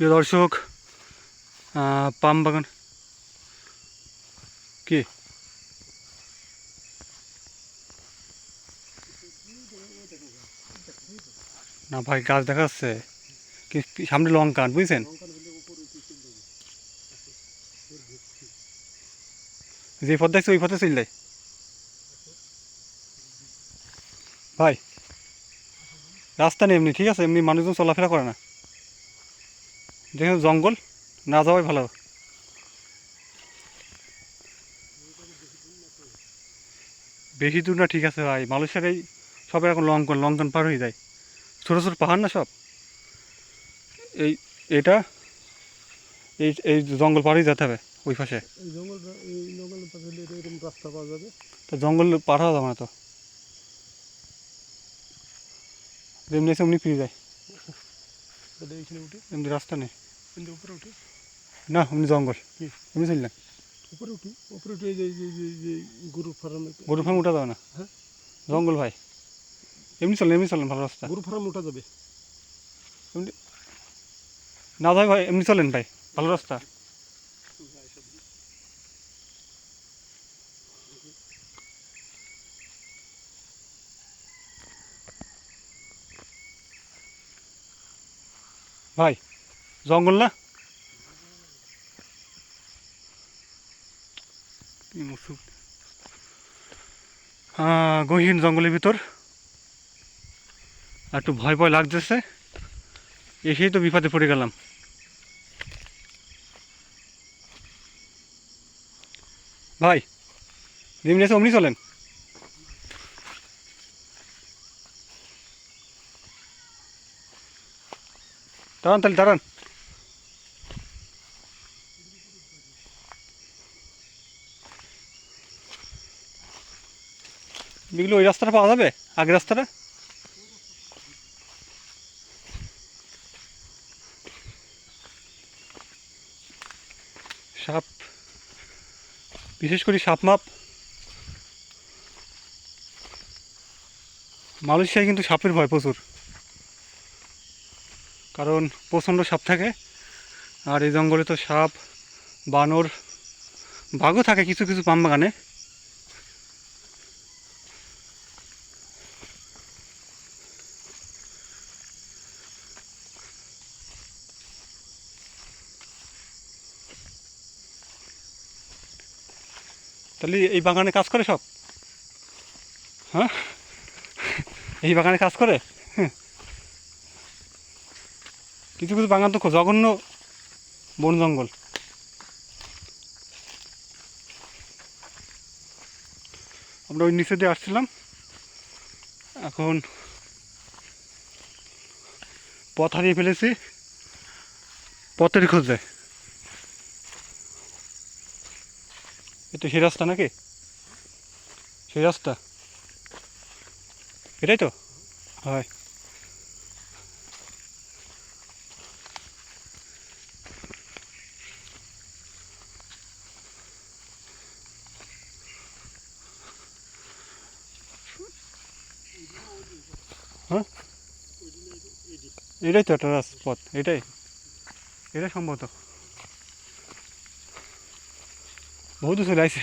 প্রিয় দর্শক পাম বাগান। কি? না ভাই, গাছ দেখা যাচ্ছে। কি সামনে লঙ্কা বুঝছেন? যে পথ দেখছে, ওই পথে চলে ভাই, রাস্তা নেই এমনি, ঠিক আছে? এমনি মানুষজন চলাফেরা করে না। দেখুন জঙ্গল না যাওয়াই ভালো। বেশি দূর না ঠিক আছে ভাই মানুষের এই সব এখন লঙ্কন লঙ্কন পার হয়ে যায়। ছোটো ছোটো পাহাড় না সব? এই এটা এই এই জঙ্গল পার হয়ে যেতে হবে ওই পাশে। তো জঙ্গল পার হওয়া যাবে না তো। যেমনি আছে ফিরে যায়। উঠে? এমনি রাস্তা নেই। কিন্তু উপরে উঠে না এমনি জঙ্গল? এমনি চললেন উপরে উঠি উপরে উঠে যে এই যে- যে যে গরু ফার্মে গরু ফার্ম উঠা যাবে না হ্যাঁ। জঙ্গল ভাই এমনি চলেন এমনি চলেন ভালো রাস্তা গরু ফার্ম উঠা যাবে না ভাই ভাই এমনি চলেন ভাই ভালো রাস্তা ভাই জঙ্গল না? গহীন জঙ্গলের ভিতর। একটু ভয় ভয় লাগতেছে। এসেই তো বিপদে পড়ে গেলাম। ভাই যেমনি আছে অমনি চলেন। দাঁড়ান তাহলে, দাঁড়ান। এগুলো ওই রাস্তাটা পাওয়া যাবে? আগের রাস্তাটা? সাপ। বিশেষ করে সাপ মাপ। মালয়েশিয়ায় কিন্তু সাপের ভয় প্রচুর। কারণ প্রচণ্ড সাপ থাকে। আর এই জঙ্গলে তো সাপ, বানর, বাঘও থাকে কিছু কিছু পাম বাগানে। তাহলে এই বাগানে কাজ করে সব? হ্যাঁ? এই বাগানে কাজ করে। কিছু কিছু বাগান তো জঘন্য বন জঙ্গল। আমরা ওই নিচে দিয়ে আসছিলাম। এখন পথ হারিয়ে ফেলেছি। পথের খোঁজে। এটা সেই রাস্তা নাকি? সেই রাস্তা? এটাই তো? হয়। হ্যাঁ? এটাই তো একটা রাস- পথ এটাই। এটাই সম্ভবত। বহুত চলে আসছে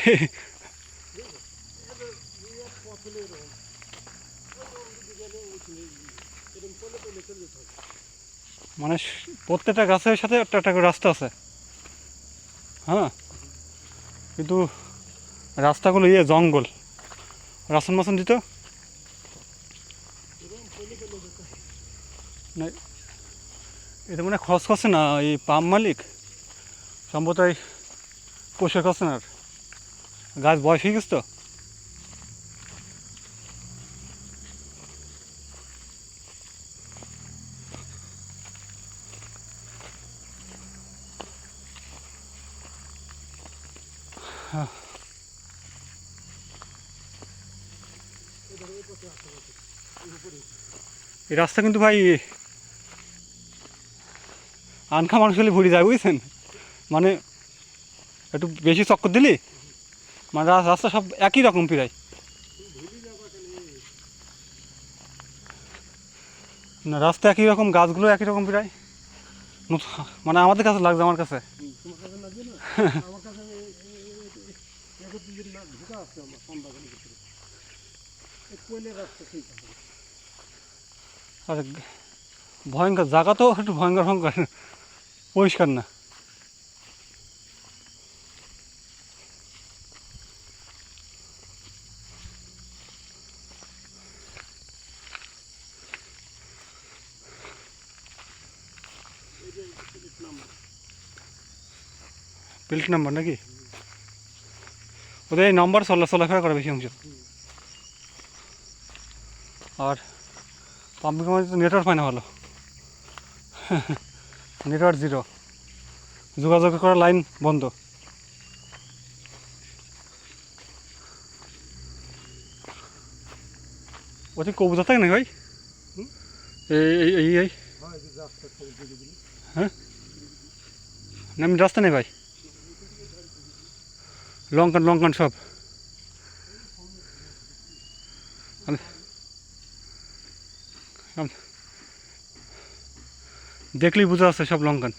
মানে প্রত্যেকটা গাছের সাথে একটা একটা রাস্তা আছে। হ্যাঁ? কিন্তু রাস্তাগুলো ইয়ে জঙ্গল। রাসন মাসন দিত? না এটা মানে করছে না, এই পাম মালিক? সম্ভবত পোষে করছে না গাছ বয়স হয়ে গেছে তো। এই রাস্তা কিন্তু ভাই, আনখা মানুষ হলে ভরে যায়, বুঝছেন মানে একটু বেশি চক্কর দিলি? মানে রাস্তা সব একই রকম প্রায়। না, রাস্তা একই রকম, গাছগুলো একই রকম প্রায়। মানে আমাদের কাছে লাগছে, আমার কাছে। আর, ভয়ঙ্কর জায়গা তো, একটু ভয়ঙ্কর ভয়ঙ্কর পরিষ্কার না। প্লেট নাম্বার নাকি? ওদের এই নাম্বার চলা চলাফেরা করে বেশি অংশ। আর পাম্পিং তো নেটওয়ার্ক পায় না ভালো। নেটওয়ার্ক জিরো যোগাযোগ করার লাইন বন্ধ। ওতে কবুতর থাকে না ভাই? এই এই এই হয়? করে না, আমি রাস্তা নেই ভাই। লঙ্কান লঙ্কান সব। দেখলেই বোঝা যাচ্ছে সব লঙ্কান।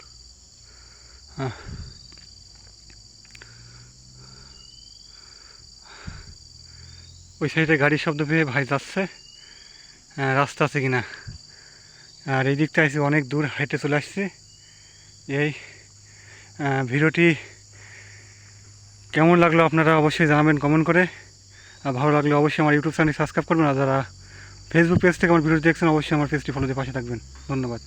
হ্যাঁ। ওই সাইডে গাড়ির শব্দ পেয়ে ভাই যাচ্ছে। হ্যাঁ, রাস্তা আছে কিনা? আর এই দিকটা এসে অনেক দূর হেঁটে চলে আসছে। এই ভিডিওটি কেমন লাগল আপনারা অবশ্যই জানাবেন কমেন্ট করে। আর ভালো লাগলে অবশ্যই আমার ইউটিউব চ্যানেল সাবস্ক্রাইব করবেন। আর যারা ফেসবুক পেজ থেকে আমার ভিডিও দেখছেন, অবশ্যই আমার পেজটি ফলো দিয়ে পাশে থাকবেন। ধন্যবাদ।